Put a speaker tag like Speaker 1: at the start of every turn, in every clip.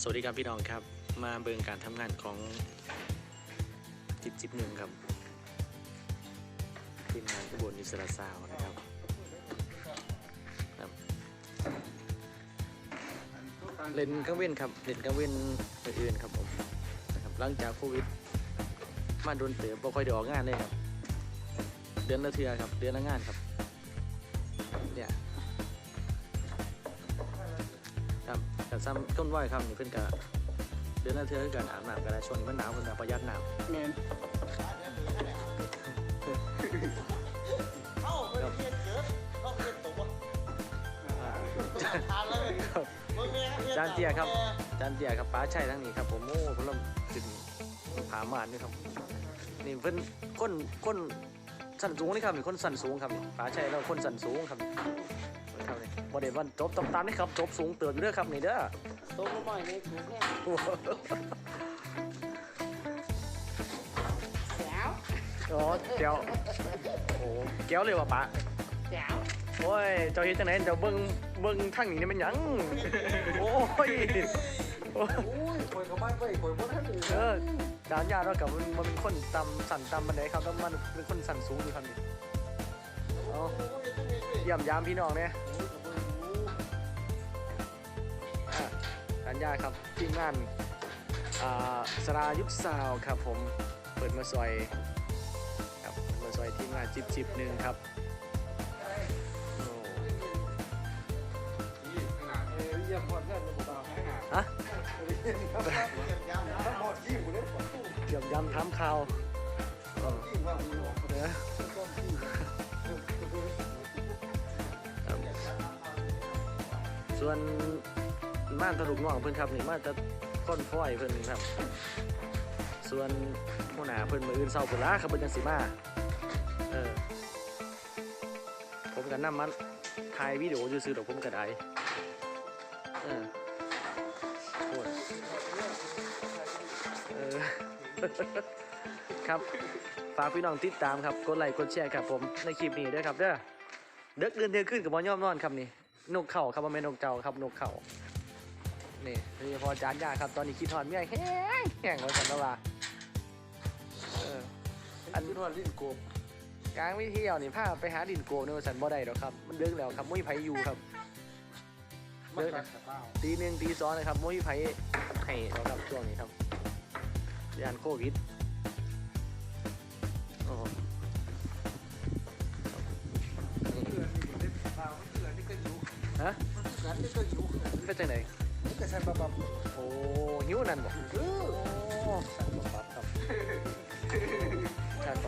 Speaker 1: สวัสดีครับพี่น้องครับ มาเบิงการทำงานของจิบจิบหนึ่งครับทีมงานขบวนอิสระซาวนะครับครับเล่นกังเว้นครับเล่นกังเว้นอื่นครับผมนะครับหลังจากโควิดมาโดนเตะบ่ค่อยได้ออกงานเลยครับ เดือนละเทือครับ เดือนละงานครับ ครับแต่ซ้ำต้นไหวครับนี่เพิ่นกะเดือนละเทือคือการอาบน้ำกันแล้วช่วงนี้มันหนาวเพิ่นกะประหยัดน้ำ
Speaker 2: แมน
Speaker 3: เอ้าไม่ได้เรียนเกิดเขาเรียนตกวะ
Speaker 1: อ่า
Speaker 3: ทานแล้วเลยมึงแม่ก็รีน
Speaker 1: จานเตี้ยครับจานเตี้ยครับป้าชัยทั้งนี้ครับผมโอ้เพิ่นเริ่มขึ้นผามานนี่ครับนี่เพิ่นคนคนสันสูงนี่ครับนี่คนสันสูงครับนี่ป้าชัยแล้วคนสันสูงครับเพิ่น ครับนี่บ่ได้ว่าจบตำตามนี่ครับจบสูงเติบอยู่เด้อครับนี่เด้อ
Speaker 2: โตมาใหม่ในถูกแน่แจ๋ว
Speaker 1: อ๋อแก้วโอ้แก้วเลยว่ะป้า
Speaker 2: แจ๋ว
Speaker 1: โอ้ยเจ้าเฮ็ดจังไหนเจ้าเบิ่งเบิ่งทางนี้นี่มันหยังโอ้ย
Speaker 2: โอ้ยข่อยกับบ้านไปข่อยบ่ทัน
Speaker 1: เออจานยาเรากับมันมันเป็นคนตำสั่นตำบันไดครับแล้วมันเป็นคนสั่นสูงอยู่ครับนี่ เอาเยี่ยมยามพี่น้องเนี่ยอะจานยาครับทีมงานอ่าสรายุคสาวครับผมเปิดมาซอยครับเปิดมาซอยทีมงานจิบจิบหนึ่งครับ
Speaker 2: เยี่ยมพอดเงินบ่าวให้หา
Speaker 1: ฮะ
Speaker 2: เยี่ยู่ในฝันตู้
Speaker 1: เยี่ยมยามถามข่าวเออ ส่วนม่านตะลุกน้องเพิ่นครับนี่มาจะค้นฟ้อยเพิ่นครับ ส่วนหัวหน้าเพิ่นมืออื่นเศร้าปุระครับเพิ่นจังสิมาเออผมกันนำมันถ่ายวิดีโอซื่อๆดอกผมก็ได้เออโอ้ยเออครับฝากพี่น้องติดตามครับกดไลค์กดแชร์ครับผมในคลิปนี้ด้วยครับเด้อเด็กเดือนเที่ยงขึ้นกับบ่ยอมนอนครับนี่ นกเข่าครับมันเป็นนกเจ้าครับนกเข่านี่โดยเฉพอจานยาครับ ตอนนี้คิดทอดเมียแห้งแห้งเลยสันตะว่าเออ
Speaker 2: อันนี้ทอดลิ้นโกบ
Speaker 1: กลางวิเที่ยวนี่พาไปหาดินโกเนี่ยสันบ่ได้ดอกครับ มันเดึกแล้วครับมุ้ยไผอยู่ครับ
Speaker 2: มันกัดกับเป้า
Speaker 1: ตีหนึ่งตีสองนะครับมุ้ยไผให้เราครับช่วงนี้ครับยานโควิด
Speaker 2: กันนี่ก็อยู่
Speaker 1: เป็นจังไหน
Speaker 2: นี่ก็สันบับบับ
Speaker 1: โอ้หิวนั่นบ่
Speaker 2: เออ
Speaker 1: สันบับบับครับทานไป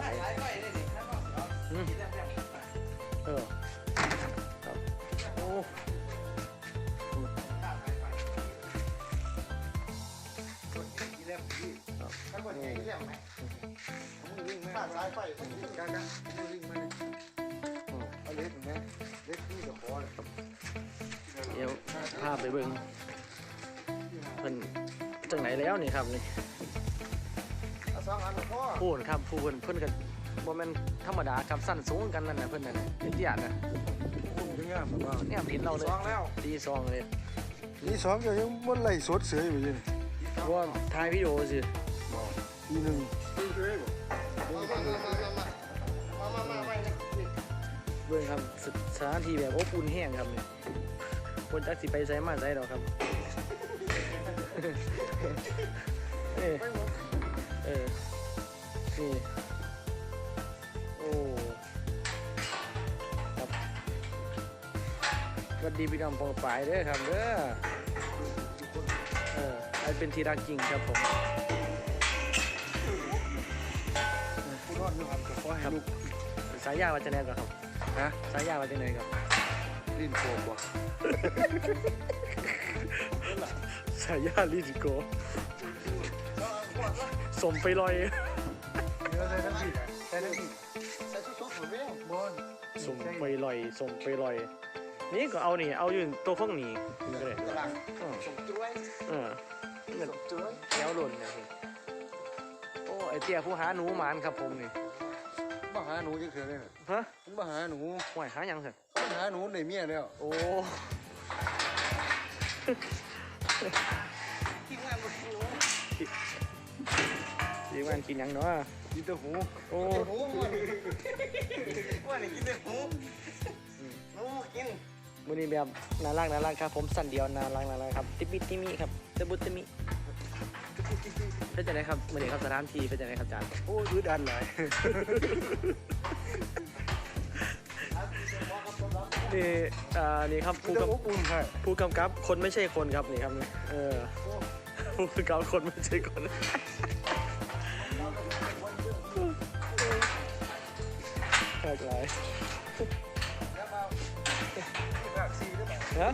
Speaker 1: เออครับโอ้ครับ
Speaker 3: นี่
Speaker 2: ปา
Speaker 3: กสายไฟ
Speaker 2: กันกันลิงมาเลยเอาเล็กหนงนะเล็กที่จะขอเลย
Speaker 1: ดี๋ยวพาไปเบิ่งเพิ่นจังไหนแล้วนี่ครับนี่
Speaker 3: สองอันพ่อ
Speaker 1: พูนครับพูนเพื่อนกันบ่แมนธรรมดาครับสั้นสูงกันนั่นน่ะเพื่อนนั่นน่ะ
Speaker 2: เป็นที่อ่านะ
Speaker 1: เนี่ยผิดเราเลยดีซองเลย
Speaker 2: ดีซองก็ยังมันไหล่สดเสืออยู่ยัง
Speaker 1: ว่าถ่ายพี่โโอสิบ่
Speaker 2: ทีหนึ่ง
Speaker 1: เบิ่งครับสถานที่แบบอบอุ่นแห้งครับเนี่ย คนจักสิไปไสมาไสดอกครับ เออเออนี่โอ้ครับสวัสดีพี่น้องปองปายเด้อครับเด้อเออไอเป็นที่รักจริงครับผม
Speaker 2: ผู้รอดอยู่ครับก็ขอให้ลูก
Speaker 1: สายยาวัจเนก่อนครับ
Speaker 2: ฮะ
Speaker 1: สายยาวัจเนก่อน
Speaker 2: ลิ้นโกบว่ะ
Speaker 1: สายยาลิจิโกสมไปลอย
Speaker 2: เนื้อใส่ทั้งที่ใส่ทั้งที่
Speaker 3: ใส่ชุดชุดเหมือนเว้ย
Speaker 2: บอล
Speaker 1: สมไปลอยสมไปลอย นี่ก็เอานี่เอาอยู่ตัวข้องหนีนี่ก็เลย
Speaker 3: กำลัง
Speaker 1: เออ
Speaker 3: สมจุ้ย
Speaker 1: เออเงิน
Speaker 3: สมจุ้ย
Speaker 1: แก้วหล่นเนี่ยพี่โอ้ไอเตี้ยผู้หาหนูหมานครับผมนี่
Speaker 2: มาหาหนูจะเกิดเลย
Speaker 1: ฮะ
Speaker 2: มาหาหนู
Speaker 1: ห่วยหายังเถอะ
Speaker 2: มา หาหนูในเมียแล้ว
Speaker 1: โอ้ทีมงานบ่กินทีมงานกินหยังเนาะ
Speaker 2: กินแต่หู
Speaker 1: โอ้
Speaker 3: หนูวันนี้
Speaker 2: วันนี้กินแต่หนูหนูบ่กิน
Speaker 1: มือนี้แบบน่ารักน่ารักครับ ผมสั่นเดียวน่ารักน่ารักครับติบิติมิครับตะบุติมิเป็นจังไดครับมือนี้ครับสถามที่เป็นจังไดครับอาจารย์
Speaker 2: โอ้ยดันเลย
Speaker 1: นี่อ่านี่ครับ
Speaker 2: กิน
Speaker 1: ผู้
Speaker 2: แต่
Speaker 1: กำ
Speaker 2: หูปุ่มให้
Speaker 1: ผู้กำกับคนไม่ใช่คนครับนี่ครับนี่เออผู้กำกับคนไม่ใช่คนหลากหลาย
Speaker 2: ภาคสี่ได้ไหม
Speaker 1: ฮะ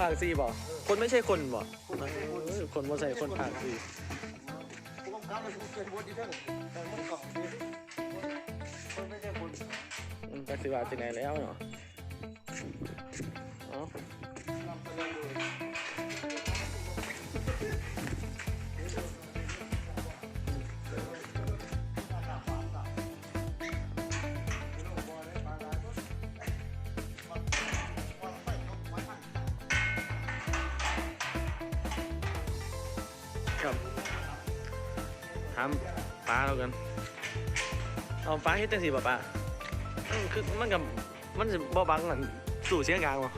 Speaker 1: ภาคสี่บ่คนไม่ใช่คนบ่เออคนบ่ใช่คนภาคสี่
Speaker 3: ผู้กำกับเลยผู้เขียนบทดีเท่าแต่มันกล่องดีคนไม่ใช่คน
Speaker 1: มันจักสิว่าจังไหนแล้วเนาะ ถามป้าแล้วกัน เอาป้าเฮ็ดจังซี่บ่ป้าอืมคือมันกับมันสิบ่บังอันสู่เสียงกลางบ่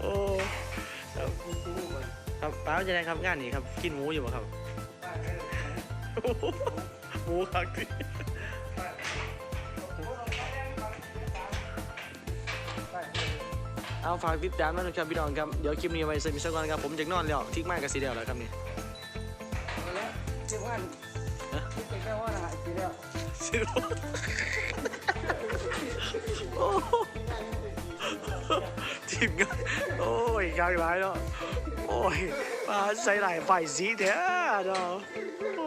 Speaker 1: โอ้ครับครับป้าจะได้ครับงานนี้ครับ กินหมูอยู่บ่ครับ หมูคักสิ เอาฝากติดตามนะนะครับพี่น้องครับเดี๋ยวคลิปนี้ไว้เสร็จมิชก่อนครับผมจะนอนแล้วทิ้งมากกับสีเดียวแล้วครับนี่
Speaker 2: แล้วเจ้าว่าคิดแต่แค่ว่าหายไปแล้ว
Speaker 1: สิโอ้โหทีมงานโอ้ยกลางหลายเนาะโอ้ยมาใส่หลายไฟสีแท้เนาะโอ้